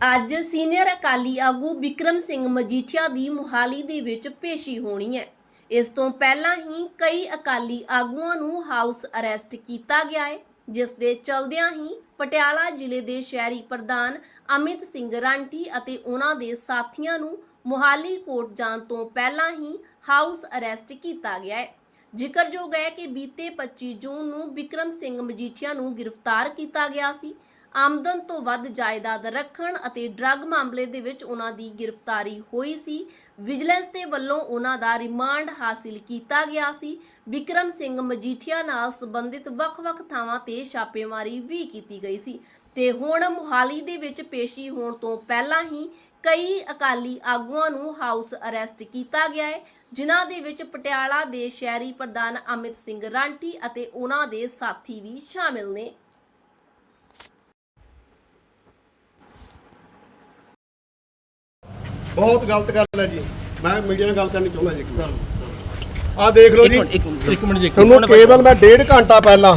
ਅੱਜ ਸੀਨੀਅਰ ਅਕਾਲੀ ਆਗੂ ਵਿਕਰਮ ਸਿੰਘ ਮਜੀਠੀਆ ਦੀ ਮੁਹਾਲੀ ਦੇ ਵਿੱਚ ਪੇਸ਼ੀ ਹੋਣੀ ਹੈ। ਇਸ ਤੋਂ ਪਹਿਲਾਂ ਹੀ ਕਈ ਅਕਾਲੀ ਆਗੂਆਂ ਨੂੰ ਹਾਊਸ ਅਰੈਸਟ ਕੀਤਾ ਗਿਆ ਹੈ, ਜਿਸ ਦੇ ਚਲਦਿਆਂ ਹੀ ਪਟਿਆਲਾ ਜ਼ਿਲ੍ਹੇ ਦੇ ਸ਼ਹਿਰੀ ਪ੍ਰਧਾਨ ਅਮਿਤ ਸਿੰਘ ਰਾਂਟੀ ਅਤੇ ਉਹਨਾਂ ਦੇ ਸਾਥੀਆਂ ਨੂੰ ਮੁਹਾਲੀ ਕੋਰਟ ਜਾਣ ਤੋਂ ਪਹਿਲਾਂ ਹੀ ਹਾਊਸ ਅਰੈਸਟ ਕੀਤਾ ਗਿਆ ਹੈ। ਜ਼ਿਕਰਯੋਗ ਹੈ ਕਿ ਬੀਤੇ 25 ਜੂਨ ਨੂੰ ਵਿਕਰਮ ਸਿੰਘ ਮਜੀਠੀਆ ਨੂੰ ਗ੍ਰਿਫਤਾਰ ਕੀਤਾ ਗਿਆ ਸੀ। ਆਮਦਨ ਤੋਂ ਵੱਧ ਜਾਇਦਾਦ ਰੱਖਣ ਅਤੇ ਡਰੱਗ ਮਾਮਲੇ ਦੇ ਵਿੱਚ ਉਹਨਾਂ ਦੀ ਗ੍ਰਿਫਤਾਰੀ ਹੋਈ ਸੀ। ਵਿਜੀਲੈਂਸ ਦੇ ਵੱਲੋਂ ਉਹਨਾਂ ਦਾ ਰਿਮਾਂਡ ਹਾਸਿਲ ਕੀਤਾ ਗਿਆ ਸੀ। ਵਿਕਰਮ ਸਿੰਘ ਮਜੀਠੀਆ ਨਾਲ ਸੰਬੰਧਿਤ ਵੱਖ-ਵੱਖ ਥਾਵਾਂ ਤੇ ਛਾਪੇਮਾਰੀ ਵੀ ਕੀਤੀ ਗਈ ਸੀ ਤੇ ਹੁਣ ਮੁਹਾਲੀ ਦੇ ਵਿੱਚ ਪੇਸ਼ੀ ਹੋਣ ਤੋਂ ਪਹਿਲਾਂ ਹੀ ਕਈ ਅਕਾਲੀ ਆਗੂਆਂ ਨੂੰ ਹਾਊਸ ਅਰੈਸਟ ਕੀਤਾ ਗਿਆ ਹੈ, ਜਿਨ੍ਹਾਂ ਦੇ ਵਿੱਚ ਪਟਿਆਲਾ ਦੇ ਸ਼ਹਿਰੀ ਪ੍ਰਧਾਨ ਅਮਿਤ ਸਿੰਘ ਰਾਂਟੀ ਅਤੇ ਉਹਨਾਂ ਦੇ ਸਾਥੀ ਵੀ ਸ਼ਾਮਿਲ ਨੇ। ਬਹੁਤ ਗਲਤ ਗੱਲ ਹੈ ਜੀ। ਮੈਂ ਮੀਡੀਆ ਨਾਲ ਗੱਲ ਕਰਨੀ ਚਾਹੁੰਦਾ ਜੀ ਆ ਦੇਖ ਲਓ ਜੀ। ਇੱਕ ਮਿੰਟ ਜੀ ਤੁਹਾਨੂੰ ਕੇਵਲ ਮੈਂ ਡੇਢ ਘੰਟਾ ਪਹਿਲਾਂ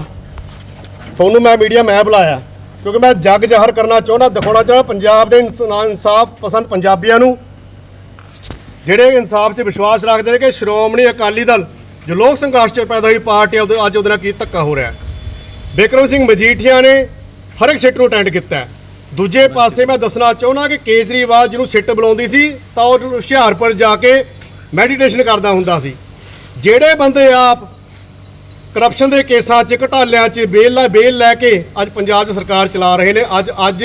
ਤੁਹਾਨੂੰ ਮੈਂ ਮੀਡੀਆ ਮੈਂ ਬੁਲਾਇਆ। ਕਿਉਂਕਿ ਮੈਂ ਜੱਗ ਜ਼ਾਹਰ ਕਰਨਾ ਚਾਹੁੰਦਾ ਦਿਖਾਉਣਾ ਚਾਹੁੰਦਾ ਪੰਜਾਬ ਦੇ ਇਨਸਾਫ ਪਸੰਦ ਪੰਜਾਬੀਆਂ ਨੂੰ। ਜਿਹੜੇ ਇਨਸਾਫ 'ਚ ਵਿਸ਼ਵਾਸ ਰੱਖਦੇ ਨੇ ਕਿ ਸ਼੍ਰੋਮਣੀ ਅਕਾਲੀ ਦਲ ਜੋ ਲੋਕ ਸੰਘਰਸ਼ 'ਚ ਪੈਦਾ ਹੋਈ ਪਾਰਟੀ ਅੱਜ ਉਹਦੇ ਨਾਲ ਕੀ ਧੱਕਾ ਹੋ ਰਿਹਾ ਹੈ। ਬਿਕਰਮ ਸਿੰਘ ਮਜੀਠੀਆ ਨੇ ਹਰ ਇੱਕ ਸਿੱਟ ਨੂੰ ਅਟੈਂਡ ਕੀਤਾ ਹੈ। ਦੂਜੇ ਪਾਸੇ ਮੈਂ ਦੱਸਣਾ ਚਾਹੁੰਦਾ ਕਿ ਕੇਜਰੀਵਾਲ ਜਿਹਨੂੰ ਸਿੱਟ ਬੁਲਾਉਂਦੀ ਸੀ, ਤਾਂ ਉਹ ਹੁਸ਼ਿਆਰਪੁਰ ਜਾ ਕੇ ਮੈਡੀਟੇਸ਼ਨ ਕਰਦਾ ਹੁੰਦਾ ਸੀ। ਜਿਹੜੇ ਬੰਦੇ ਆਪ ਕਰਪਸ਼ਨ ਦੇ ਕੇਸਾਂ 'ਚ, ਘਟਾਲਿਆਂ 'ਚ ਬੇਲ ਲੈ ਬੇਲ ਲੈ ਕੇ ਅੱਜ ਪੰਜਾਬ 'ਚ ਸਰਕਾਰ ਚਲਾ ਰਹੇ ਨੇ, ਅੱਜ ਅੱਜ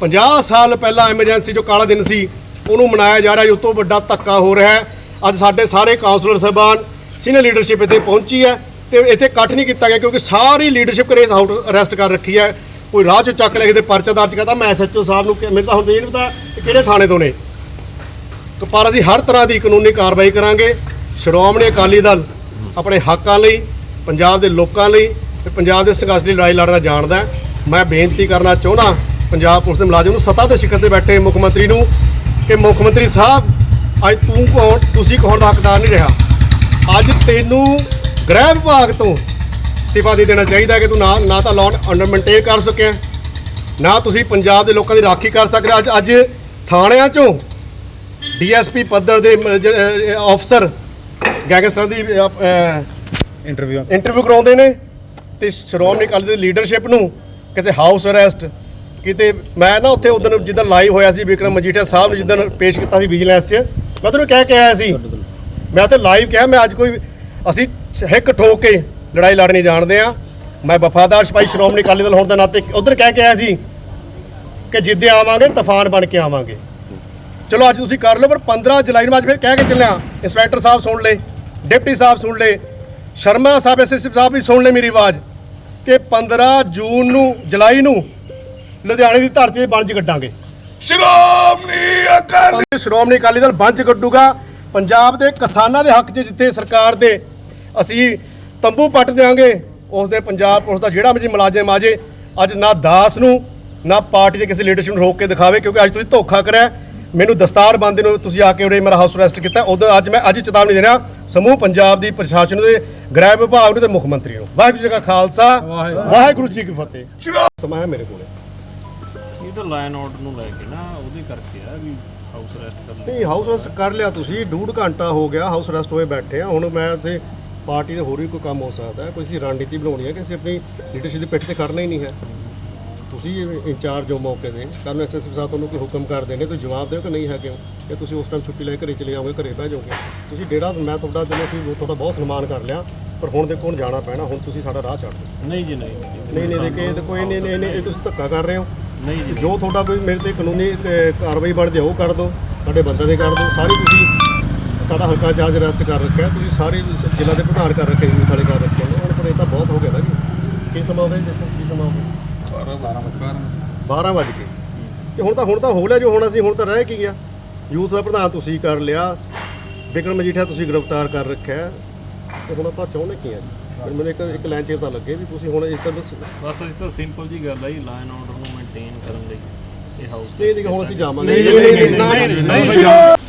50 ਸਾਲ ਪਹਿਲਾਂ ਐਮਰਜੈਂਸੀ ਜੋ ਕਾਲਾ ਦਿਨ ਸੀ, ਉਹਨੂੰ ਮਨਾਇਆ ਜਾ ਰਿਹਾ ਜੋ ਤੋਂ ਵੱਡਾ ਧੱਕਾ ਹੋ ਰਿਹਾ ਹੈ। ਅੱਜ ਸਾਡੇ ਸਾਰੇ ਕਾਉਂਸਲਰ ਸਾਹਿਬਾਨ ਸੀਨੀਅਰ ਲੀਡਰਸ਼ਿਪ ਇੱਥੇ ਪਹੁੰਚੀ ਹੈ ਤੇ ਇੱਥੇ ਇਕੱਠ ਨਹੀਂ ਕੀਤਾ ਗਿਆ ਕਿਉਂਕਿ ਸਾਰੀ ਲੀਡਰਸ਼ਿਪ ਕਰੇ ਆਊਟ ਅਰੈਸਟ ਕਰ ਰੱਖੀ ਹੈ। ਕੋਈ ਰਾਹ 'ਚ ਚੱਕ ਲੈ ਕੇ ਤੇ ਪਰਚਾ ਦਰਜ ਕਰਦਾ, ਮੈਂ ਐਸਐਚਓ ਸਾਹਿਬ ਨੂੰ ਕਿ- ਮੈਨੂੰ ਤਾਂ ਹੁਣ ਇਹ ਨਹੀਂ ਪਤਾ ਕਿ ਕਿਹੜੇ ਥਾਣੇ ਤੋਂ ਨੇ? ਪਰ ਅਸੀਂ ਹਰ ਤਰ੍ਹਾਂ ਦੀ ਕਾਨੂੰਨੀ ਕਾਰਵਾਈ ਕਰਾਂਗੇ। ਸ਼੍ਰੋਮਣੀ ਅਕਾਲੀ ਦਲ ਆਪਣੇ ਹੱਕਾਂ ਲਈ, ਪੰਜਾਬ ਦੇ ਲੋਕਾਂ ਲਈ ਤੇ ਪੰਜਾਬ ਦੇ ਸੰਘਰਸ਼ ਲਈ ਲੜਾਈ ਲੜਨਾ ਜਾਣਦਾ ਹੈ। ਮੈਂ ਬੇਨਤੀ ਕਰਨਾ ਚਾਹੁੰਦਾ, ਪੰਜਾਬ ਪੁਲਿਸ ਦੇ ਮੁਲਾਜ਼ਮ ਨੂੰ ਸੱਤਾ ਦੇ ਸਿਖਰ ਤੇ ਬੈਠੇ ਮੁੱਖ ਮੰਤਰੀ ਨੂੰ ਕਿ ਮੁੱਖ ਮੰਤਰੀ ਸਾਹਿਬ, ਅੱਜ ਤੂੰ ਕੌਣ, ਤੁਸੀਂ ਕੌਣ ਦਾ ਹੱਕਦਾਰ ਨਹੀਂ ਰਿਹਾ? ਅੱਜ ਤੈਨੂੰ ਗ੍ਰਹਿ ਵਿਭਾਗ ਤੋਂ ਅਸਤੀਫਾ ਦੇ ਦੇਣਾ ਚਾਹੀਦਾ ਕਿ ਤੂੰ ਨਾ ਨਾ ਤਾਂ ਲਾਅ ਅੰਡਰ ਮੇਨਟੇਨ ਕਰ ਸਕਿਆ। ਨਾ ਤੁਸੀਂ ਪੰਜਾਬ ਦੇ ਲੋਕਾਂ ਦੀ ਰਾਖੀ ਕਰ ਸਕਦੇ ਅੱਜ ਅੱਜ ਥਾਣਿਆਂ ਚੋਂ ਡੀਐਸਪੀ ਪੱਧਰ ਦੇ ਅਫਸਰ ਗੈਂਗਸਟਰ ਦੀ ਇੰਟਰਵਿਊ ਇੰਟਰਵਿਊ ਕਰਾਉਂਦੇ ਨੇ ਤੇ ਸ਼੍ਰੋਮਣੀ ਅਕਾਲੀ ਦੀ ਲੀਡਰਸ਼ਿਪ ਨੂੰ ਕਿਤੇ ਹਾਊਸ ਅਰੈਸਟ ਕਿਤੇ ਮੈਂ ਨਾ ਉੱਥੇ ਉਦੋਂ ਜਿੱਦਣ ਲਾਈਵ ਹੋਇਆ ਸੀ ਵਿਕਰਮ ਮਜੀਠੀਆ ਸਾਹਿਬ ਨੂੰ ਜਿੱਦਣ ਪੇਸ਼ ਕੀਤਾ ਸੀ ਵਿਜੀਲੈਂਸ 'ਚ ਮੈਂ ਤੁਹਾਨੂੰ ਕਹਿ ਕੇ ਆਇਆ ਸੀ। ਮੈਂ ਉੱਥੇ ਲਾਈਵ ਕਿਹਾ ਮੈਂ ਅੱਜ ਕੋਈ ਅਸੀਂ ਹਿੱਕ ਠੋਕ ਕੇ ਲੜਾਈ ਲੜਨੀ ਜਾਣਦੇ ਆ। ਮੈਂ ਵਫਾਦਾਰ ਸਿਪਾਹੀ ਸ਼੍ਰੋਮਣੀ ਅਕਾਲੀ ਦਲ ਹੋਣ ਦੇ ਨਾਤੇ ਉਧਰ ਕਹਿ ਕੇ ਆਇਆ ਸੀ ਕਿ ਜਿੱਦੇ ਆਵਾਂਗੇ ਤੂਫਾਨ ਬਣ ਕੇ ਆਵਾਂਗੇ। ਚਲੋ ਅੱਜ ਤੁਸੀਂ ਕਰ ਲਓ ਪਰ 15 ਜੁਲਾਈ ਨੂੰ ਅੱਜ ਫਿਰ ਕਹਿ ਕੇ ਚੱਲਿਆ ਇੰਸਪੈਕਟਰ ਸਾਹਿਬ ਸੁਣ ਲੈ ਡਿਪਟੀ ਸਾਹਿਬ ਸੁਣ ਲੈ ਸ਼ਰਮਾ ਸਾਹਿਬ ਐਸਐਸਪੀ ਸਾਹਿਬ ਵੀ ਸੁਣ ਲੈ ਮੇਰੀ ਆਵਾਜ਼ ਕਿ 15 ਜੂਨ ਨੂੰ ਜੁਲਾਈ ਨੂੰ ਲੁਧਿਆਣੇ ਦੀ ਧਰਤੀ ਤੇ ਬੰਜ ਕੱਢਾਂਗੇ। ਸ਼੍ਰੋਮਣੀ ਅਕਾਲੀ ਸ਼੍ਰੋਮਣੀ ਅਕਾਲੀ ਦਲ ਬੰਜ ਕੱਢੂਗਾ। ਪੰਜਾਬ ਦੇ ਕਿਸਾਨਾਂ ਦੇ ਹੱਕ 'ਚ ਜਿੱਥੇ ਸਰਕਾਰ ਦੇ ਅਸੀਂ ਤੰਬੂ ਪੱਟ ਦੇਾਂਗੇ ਉਸ ਦੇ ਪੰਜਾਬ ਪੁਲਿਸ ਦਾ ਜਿਹੜਾ ਵੀ ਮੁਲਾਜ਼ਮ ਆਜੇ ਅੱਜ ਨਾ ਦਾਸ ਨੂੰ ਨਾ ਪਾਰਟੀ ਦੇ ਕਿਸੇ ਲੀਡਰਸ਼ਿਪ ਨੂੰ ਰੋਕ ਕੇ ਦਿਖਾਵੇ ਕਿਉਂਕਿ ਅੱਜ ਤੁਸੀਂ ਧੋਖਾ ਕਰਿਆ। ਮੈਨੂੰ ਦਸਤਾਰ ਬੰਦੇ ਨੂੰ ਤੁਸੀਂ ਆ ਕੇ ਉਰੇ ਮੇਰਾ ਹਾਊਸ ਅਰੈਸਟ ਕੀਤਾ। ਉਦੋਂ ਅੱਜ ਮੈਂ ਅੱਜ ਚੇਤਾਵਨੀ ਦੇ ਰਿਹਾ ਸਮੂਹ ਪੰਜਾਬ ਦੀ ਪ੍ਰਸ਼ਾਸਨ ਦੇ ਗ੍ਰਹਿ ਵਿਭਾਗ ਨੂੰ ਤੇ ਮੁੱਖ ਮੰਤਰੀ ਨੂੰ। ਵਾਹਿਗੁਰੂ ਜੀ ਕਾ ਖਾਲਸਾ ਵਾਹਿਗੁਰੂ। ਜੀ ਕੀ ਫਤਿਹ। ਸਮਾਂ ਮੇਰੇ ਕੋਲੇ। ਇਹ ਤਾਂ ਲਾਈਨ ਆਰਡਰ ਨੂੰ ਲੈ ਕੇ ਨਾ ਉਹਦੇ ਕਰਕੇ ਆ ਵੀ ਹਾਊਸ ਅਰੈਸਟ ਕਰ ਲਿਆ ਨਹੀਂ ਹਾਊਸ ਅਰੈਸਟ ਕਰ ਲਿਆ ਤੁਸੀਂ। ਡੂਢ ਘੰਟਾ ਹੋ ਗਿਆ ਹਾਊਸ ਅਰੈਸਟ ਹੋਏ ਬੈਠੇ ਆ। ਹੁਣ ਮੈਂ ਇੱਥੇ ਪਾਰਟੀ ਦੇ ਹੋਰ ਵੀ ਕੋਈ ਕੰਮ ਹੋ ਸਕਦਾ ਹੈ ਕੋਈ ਅਸੀਂ ਰਣਨੀਤੀ ਬਣਾਉਣੀ ਹੈ ਕਿ ਅਸੀਂ ਆਪਣੀ ਲੀਡਰਸ਼ਿਪ ਦੇ ਪਿੱਠ ਤੇ ਖੜਨਾ ਹੀ ਨਹੀਂ ਹੈ। ਤੁਸੀਂ ਇੰਚਾਰਜ ਹੋ ਮੌਕੇ ਦੇ ਕੱਲ ਨੂੰ ਐਸਐਸਪੀ ਸਾਹਿਬ ਤੁਹਾਨੂੰ ਕੋਈ ਹੁਕਮ ਕਰ ਦੇਣਗੇ ਤੁਸੀਂ ਜਵਾਬ ਦਿਓ ਕਿ ਨਹੀਂ ਹੋ ਕਿ ਤੁਸੀਂ ਉਸ ਟਾਈਮ ਛੁੱਟੀ ਲੈ ਕੇ ਘਰੇ ਚਲੇ ਜਾਓਗੇ ਘਰੇ ਬਹਿ ਜਾਓਗੇ। ਤੁਸੀਂ ਡੇਰਾ ਮੈਂ ਤੁਹਾਡਾ ਚਲੋ ਅਸੀਂ ਤੁਹਾਡਾ ਬਹੁਤ ਸਨਮਾਨ ਕਰ ਲਿਆ ਪਰ ਹੁਣ ਦੇਖੋ ਹੁਣ ਜਾਣਾ ਪੈਣਾ ਹੁਣ ਤੁਸੀਂ ਸਾਡਾ ਰਾਹ ਛੱਡ ਦਿਓ ਨਹੀਂ ਜੀ ਨਹੀਂ ਨਹੀਂ। ਨਹੀਂ ਦੇਖੇ ਇਹ ਇਹ ਨਹੀਂ ਨਹੀਂ ਇਹ ਤੁਸੀਂ ਧੱਕਾ ਕਰ ਰਹੇ ਹੋ। ਨਹੀਂ ਜੀ ਜੋ ਤੁਹਾਡਾ ਕੋਈ ਮੇਰੇ ਤੇ ਕਾਨੂੰਨੀ ਕਾਰਵਾਈ ਬਣਦੀ ਹੈ ਉਹ ਕਰ ਦਿਓ ਸਾਡੇ ਬੰਦੇ ਦੇ ਕਰ ਦਿਓ ਸਾਰੀ ਤੁਸੀਂ ਸਾਡਾ ਹਲਕਾ ਚਾਰਜ ਅਰੈਸਟ ਕਰ ਰੱਖਿਆ ਤੁਸੀਂ ਸਾਰੇ ਸ- ਜ਼ਿਲ੍ਹਾ ਦੇ ਪ੍ਰਧਾਨ ਕਰ ਰੱਖੇ ਯੂਥ ਵਾਲੇ ਕਰ ਰੱਖੇ ਨੇ ਹੁਣ ਪਰ ਇਹ ਤਾਂ ਬਹੁਤ ਹੋ ਗਿਆ ਨਾ ਜੀ ਕੀ ਸਮਾਂ ਹੋ ਗਿਆ ਜੀ ਕੀ ਸਮਾਂ ਹੋ ਗਿਆ 12 ਵਜੇ ਤੇ ਹੁਣ ਤਾਂ ਹੁਣ ਤਾਂ ਹੋ ਲਿਆ ਜੋ ਹੁਣ ਅਸੀਂ ਹੁਣ ਤਾਂ ਰਹਿ ਕੀ ਗਿਆ ਯੂਥ ਦਾ ਪ੍ਰਧਾਨ ਤੁਸੀਂ ਕਰ ਲਿਆ ਵਿਕਰਮ ਮਜੀਠਾ ਤੁਸੀਂ ਗ੍ਰਿਫਤਾਰ ਕਰ ਰੱਖਿਆ। ਤੇ ਹੁਣ ਆਪਾਂ ਚਾਹੁੰਦੇ ਕੀ ਆ ਜੀ ਮੈਨੂੰ ਇੱਕ ਇੱਕ ਲਾਈਨ ਚੇਤਾ ਲੱਗੇ ਵੀ ਤੁਸੀਂ ਹੁਣ ਇਸ ਤਰ੍ਹਾਂ ਦੱਸੋ ਬਸ ਇਸ ਤਾਂ ਸਿੰਪਲ ਜੀ ਗੱਲ ਹੈ ਜੀ ਲਾਈਨ ਆਰਡਰ ਨੂੰ ਮੇਨਟੇਨ ਕਰਨ ਲਈ ਇਹ ਹਾਊਸ ਇਹ ਦੇਖੋ ਹੁਣ ਅਸੀਂ ਜਾਵਾਂਗੇ ਨਹੀਂ ਨਹੀਂ ਨਹੀਂ